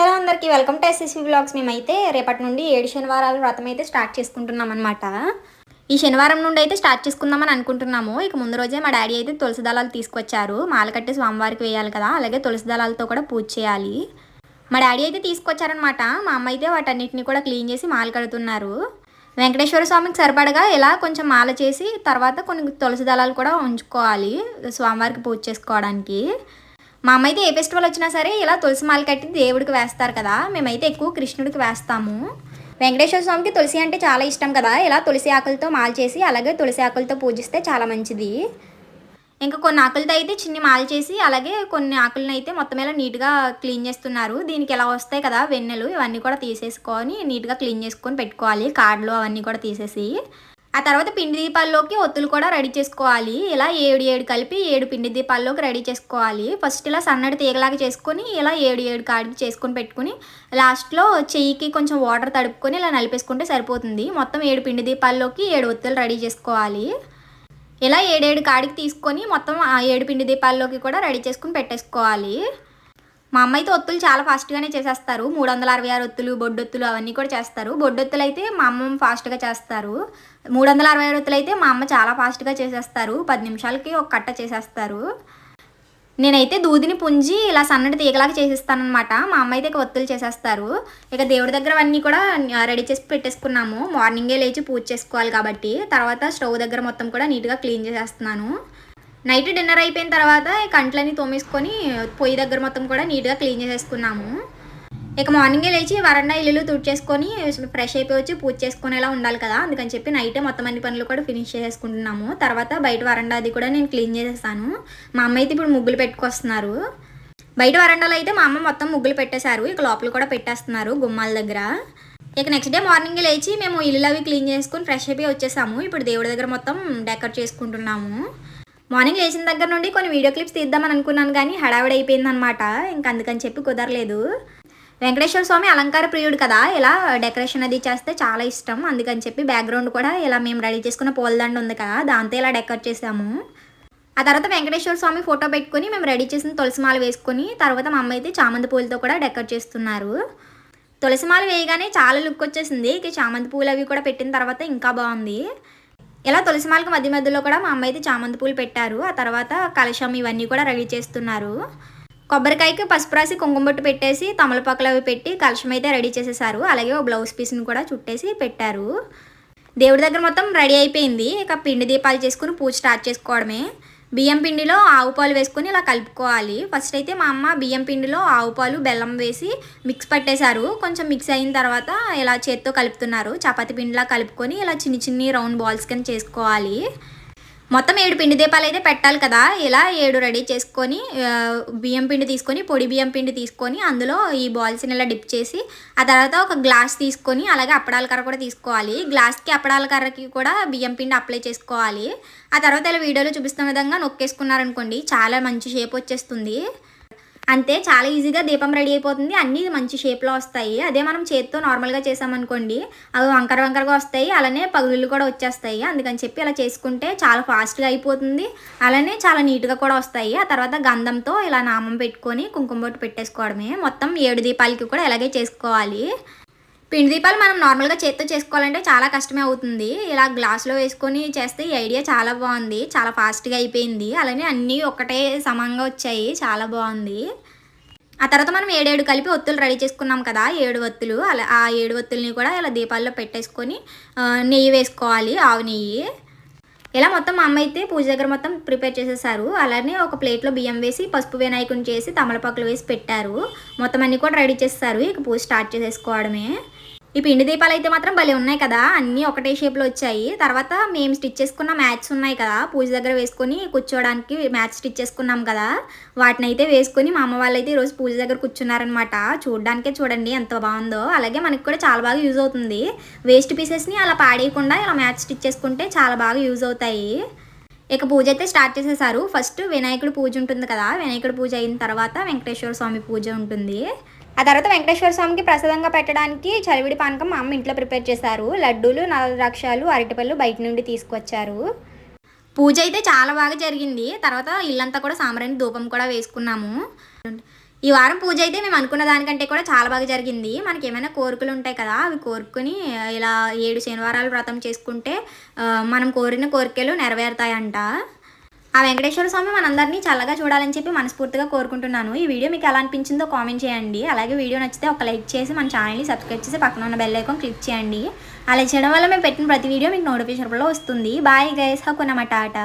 Hello అందరికీ welcome to SSV blogs మేమైతే రేపటి నుండి ఏడు శనివారాల వ్రతం అయితే స్టార్ట్ చేసుకుంటున్నాం అనమాట ఈ శనివారం నుండి అయితే స్టార్ట్ చేసుకుందామని అనుకుంటున్నాము. ఇక ముందు రోజే మా డాడీ అయితే తులసి దళాలు తీసుకొచ్చారు. మాల కట్టి స్వామివారికి వేయాలి కదా అలాగే తులసి దళాలతో కూడా పూజ చేయాలి. మా డాడీ అయితే తీసుకొచ్చారనమాట మా అమ్మ అయితే వాటన్నిటిని కూడా క్లీన్ చేసి మాల కడుతున్నారు. వెంకటేశ్వర స్వామికి సరిపడగా ఇలా కొంచెం మాల చేసి తర్వాత కొన్ని తులసి దళాలు కూడా ఉంచుకోవాలి స్వామివారికి పూజ చేసుకోవడానికి. మా అమ్మ అయితే ఏ ఫెస్టివల్ వచ్చినా సరే ఇలా తులసి మాల కట్టి దేవుడికి వేస్తారు కదా. మేమైతే ఎక్కువ కృష్ణుడికి వేస్తాము. వెంకటేశ్వర స్వామికి తులసి అంటే చాలా ఇష్టం కదా. ఇలా తులసి ఆకులతో మాల చేసి అలాగే తులసి ఆకులతో పూజిస్తే చాలా మంచిది. ఇంకా కొన్ని ఆకులతో అయితే చిన్ని మాల చేసి అలాగే కొన్ని ఆకులను అయితే మొత్తం ఇలా నీట్గా క్లీన్ చేస్తున్నారు. దీనికి ఎలా వస్తాయి కదా వెన్నెలు ఇవన్నీ కూడా తీసేసుకొని నీట్గా క్లీన్ చేసుకొని పెట్టుకోవాలి. కార్డులు అవన్నీ కూడా తీసేసి. ఆ తర్వాత పిండి దీపాల్లోకి ఒత్తులు కూడా రెడీ చేసుకోవాలి. ఇలా ఏడు ఏడు కలిపి ఏడు పిండి దీపాల్లోకి రెడీ చేసుకోవాలి. ఫస్ట్ ఇలా సన్నటి తీగలాగా చేసుకొని ఇలా ఏడు ఏడు కాడికి చేసుకొని పెట్టుకుని లాస్ట్లో చెయ్యికి కొంచెం వాటర్ తడుపుకొని ఇలా నలిపేసుకుంటే సరిపోతుంది. మొత్తం ఏడు పిండి దీపాల్లోకి ఏడు ఒత్తులు రెడీ చేసుకోవాలి. ఇలా ఏడేడు కాడికి తీసుకొని మొత్తం ఆ ఏడు పిండి దీపాల్లోకి కూడా రెడీ చేసుకుని పెట్టేసుకోవాలి. మా అమ్మ అయితే ఒత్తులు చాలా ఫాస్ట్గానే చేసేస్తారు. మూడు వందల అరవై ఆరు ఒత్తులు బొడ్డొత్తులు అవన్నీ కూడా చేస్తారు. బొడ్డొత్తులు అయితే మా అమ్మ ఫాస్ట్గా చేస్తారు. మూడు వందల అరవై ఆరు ఒత్తులు అయితే మా అమ్మ చాలా ఫాస్ట్గా చేసేస్తారు. పది నిమిషాలకి ఒక కట్ట చేసేస్తారు. నేనైతే దూదిని పుంజి ఇలా సన్నటి తీగలాగా చేసేస్తానమాట మా అమ్మ అయితే ఇక ఒత్తులు చేసేస్తారు. ఇక దేవుడి దగ్గర అన్నీ కూడా రెడీ చేసి పెట్టేసుకున్నాము. మార్నింగే లేచి పూజ చేసుకోవాలి కాబట్టి తర్వాత స్టవ్ దగ్గర మొత్తం కూడా నీట్గా క్లీన్ చేసేస్తున్నాను. నైట్ డిన్నర్ అయిపోయిన తర్వాత కంట్లని తోమేసుకొని పొయ్యి దగ్గర మొత్తం కూడా నీట్గా క్లీన్ చేసేసుకున్నాము. ఇక మార్నింగే లేచి వరండా ఇల్లు తుడిచేసుకొని ఫ్రెష్ అయిపోయి వచ్చి పూజ చేసుకునేలా ఉండాలి కదా అందుకని చెప్పి నైటే మొత్తం అన్ని పనులు కూడా ఫినిష్ చేసేసుకుంటున్నాము. తర్వాత బయట వరండా అది కూడా నేను క్లీన్ చేసేస్తాను. మా అమ్మ అయితే ఇప్పుడు ముగ్గులు పెట్టుకొస్తున్నారు. బయట వరండాలో అయితే మా అమ్మ మొత్తం ముగ్గులు పెట్టేశారు. ఇక లోపల కూడా పెట్టేస్తున్నారు గుమ్మాల దగ్గర. ఇక నెక్స్ట్ డే మార్నింగ్ లేచి మేము ఇల్లు అవి క్లీన్ చేసుకుని ఫ్రెష్ అయిపోయి వచ్చేసాము. ఇప్పుడు దేవుడి దగ్గర మొత్తం డెకరేట్ చేసుకుంటున్నాము. మార్నింగ్ లేచిన దగ్గర నుండి కొన్ని వీడియో క్లిప్స్ తీద్దామని అనుకున్నాను కానీ హడావిడి అయిపోయిందనమాట ఇంక అందుకని చెప్పి కుదరలేదు. వెంకటేశ్వర స్వామి అలంకార ప్రియుడు కదా ఇలా డెకరేషన్ అది చేస్తే చాలా ఇష్టం. అందుకని చెప్పి బ్యాక్గ్రౌండ్ కూడా ఇలా మేము రెడీ చేసుకున్న పూలదండ ఉంది కదా దాంతో ఇలా డెకరేట్ చేసాము. ఆ తర్వాత వెంకటేశ్వర స్వామి ఫోటో పెట్టుకుని మేము రెడీ చేసిన తులసిమాల వేసుకుని తర్వాత మా అమ్మ అయితే చామంతి పూలతో కూడా డెకరేట్ చేస్తున్నారు. తులసిమాల వేయగానే చాలా లుక్ వచ్చేసింది. ఇక చామంతి పూలు అవి కూడా పెట్టిన తర్వాత ఇంకా బాగుంది. ఇలా తులసిమాలకు మధ్య మధ్యలో కూడా మా అమ్మ అయితే చామంతి పూలు పెట్టారు. ఆ తర్వాత కలశం ఇవన్నీ కూడా రెడీ చేస్తున్నారు. కొబ్బరికాయకి పసుపు రాసి కుంకుమ బొట్టు పెట్టేసి తమలపాకులు అవి పెట్టి కలశం అయితే రెడీ చేసేసారు. అలాగే ఒక బ్లౌజ్ పీస్ని కూడా చుట్టేసి పెట్టారు. దేవుడి దగ్గర మొత్తం రెడీ అయిపోయింది. ఇక పిండి దీపాలు చేసుకుని పూజ స్టార్ట్ చేసుకోవడమే. బియ్యం పిండిలో ఆవు పాలు వేసుకొని ఇలా కలుపుకోవాలి. ఫస్ట్ అయితే మా అమ్మ బియ్యం పిండిలో ఆవు పాలు బెల్లం వేసి మిక్స్ పట్టేశారు. కొంచెం మిక్స్ అయిన తర్వాత ఇలా చేత్తో కలుపుతున్నారు. చపాతి పిండిలా కలుపుకొని ఇలా చిన్ని చిన్ని రౌండ్ బాల్స్ కింద చేసుకోవాలి. మొత్తం ఏడు పిండి దీపాలు అయితే పెట్టాలి కదా. ఇలా ఏడు రెడీ చేసుకొని బియ్యం పిండి తీసుకొని పొడి బియ్యం పిండి తీసుకొని అందులో ఈ బాల్స్ని ఇలా డిప్ చేసి ఆ తర్వాత ఒక గ్లాస్ తీసుకొని అలాగే అప్పడాల కర్ర కూడా తీసుకోవాలి. గ్లాస్కి అప్పడాల కర్రకి కూడా బియ్యం పిండి అప్లై చేసుకోవాలి. ఆ తర్వాత ఇలా వీడియోలో చూపిస్తున్న విధంగా నొక్కేసుకున్నారనుకోండి చాలా మంచి షేప్ వచ్చేస్తుంది. అంతే చాలా ఈజీగా దీపం రెడీ అయిపోతుంది. అన్నీ మంచి షేప్లో వస్తాయి. అదే మనం చేతితో నార్మల్గా చేసామనుకోండి అవి వంకర వంకరగా వస్తాయి. అలానే పగులు కూడా వచ్చేస్తాయి. అందుకని చెప్పి అలా చేసుకుంటే చాలా ఫాస్ట్గా అయిపోతుంది. అలానే చాలా నీట్గా కూడా వస్తాయి. ఆ తర్వాత గంధంతో ఇలా నామం పెట్టుకొని కుంకుమ బొట్టు పెట్టేసుకోవడమే. మొత్తం ఏడు దీపాలకి కూడా ఇలాగే చేసుకోవాలి. పిండి దీపాలు మనం నార్మల్గా చేత్తో చేసుకోవాలంటే చాలా కష్టమే అవుతుంది. ఇలా గ్లాస్లో వేసుకొని చేస్తే ఈ ఐడియా చాలా బాగుంది. చాలా ఫాస్ట్గా అయిపోయింది. అలానే అన్నీ ఒకటే సమంగా వచ్చాయి. చాలా బాగుంది. ఆ తర్వాత మనం ఏడేడు కలిపి ఒత్తులు రెడీ చేసుకున్నాం కదా ఏడు ఒత్తులు. అలా ఆ ఏడు ఒత్తుల్ని కూడా ఇలా దీపాల్లో పెట్టేసుకొని నెయ్యి వేసుకోవాలి ఆవు నెయ్యి. ఇలా మొత్తం మా అమ్మ అయితే పూజ దగ్గర మొత్తం ప్రిపేర్ చేసేసారు. అలానే ఒక ప్లేట్లో బియ్యం వేసి పసుపు వినాయకుని చేసి తమలపాకులు వేసి పెట్టారు. మొత్తం అన్నీ కూడా రెడీ చేస్తారు ఇక పూజ స్టార్ట్ చేసేసుకోవడమే. ఈ పిండి దీపాలు అయితే మాత్రం భలే ఉన్నాయి కదా. అన్నీ ఒకటే షేప్లో వచ్చాయి. తర్వాత మేము స్టిచ్ చేసుకున్న మ్యాట్స్ ఉన్నాయి కదా. పూజ దగ్గర వేసుకొని కూర్చోవడానికి మ్యాచ్ స్టిచ్ చేసుకున్నాం కదా. వాటిని అయితే వేసుకొని మా అమ్మ వాళ్ళు అయితే ఈరోజు పూజ దగ్గర కూర్చున్నారనమాట చూడడానికే చూడండి ఎంత బాగుందో. అలాగే మనకి కూడా చాలా బాగా యూజ్ అవుతుంది. వేస్ట్ పీసెస్ని అలా పాడేయకుండా ఇలా మ్యాచ్ స్టిచ్ చేసుకుంటే చాలా బాగా యూజ్ అవుతాయి. ఇక పూజ అయితే స్టార్ట్ చేసేసారు. ఫస్ట్ వినాయకుడు పూజ ఉంటుంది కదా. వినాయకుడు పూజ అయిన తర్వాత వెంకటేశ్వర స్వామి పూజ ఉంటుంది. ఆ తర్వాత వెంకటేశ్వర స్వామికి ప్రసాదంగా పెట్టడానికి చలివిడి పానకం మా అమ్మ ఇంట్లో ప్రిపేర్ చేశారు. లడ్డూలు నలద్రాక్షాలు అరటిపళ్ళు బయట నుండి తీసుకొచ్చారు. పూజ అయితే చాలా బాగా జరిగింది. తర్వాత ఇల్లంతా కూడా సాంబ్రాణి ధూపం కూడా వేసుకున్నాము. ఈ వారం పూజ అయితే మేము అనుకున్న దానికంటే కూడా చాలా బాగా జరిగింది. మనకి ఏమైనా కోరికలు ఉంటాయి కదా అవి కోరుకుని ఇలా ఏడు శనివారాలు వ్రతం చేసుకుంటే మనం కోరిన కోరికలు నెరవేరుతాయంట. ఆ వెంకటేశ్వర స్వామి మనందరినీ చల్లగా చూడాలని చెప్పి మనస్ఫూర్తిగా కోరుకుంటున్నాను. ఈ వీడియో మీకు ఎలా అనిపించిందో కామెంట్ చేయండి. అలాగే వీడియో నచ్చితే ఒక లైక్ చేసి మన ఛానల్ని సబ్స్క్రైబ్ చేసి పక్కన ఉన్న బెల్ ఐకాన్ క్లిక్ చేయండి. అలా చేయడం వల్ల మేము పెట్టిన ప్రతి వీడియో మీకు నోటిఫికేషన్ వస్తుంది. బాయ్ గైస్ హక్కునమాట ఆట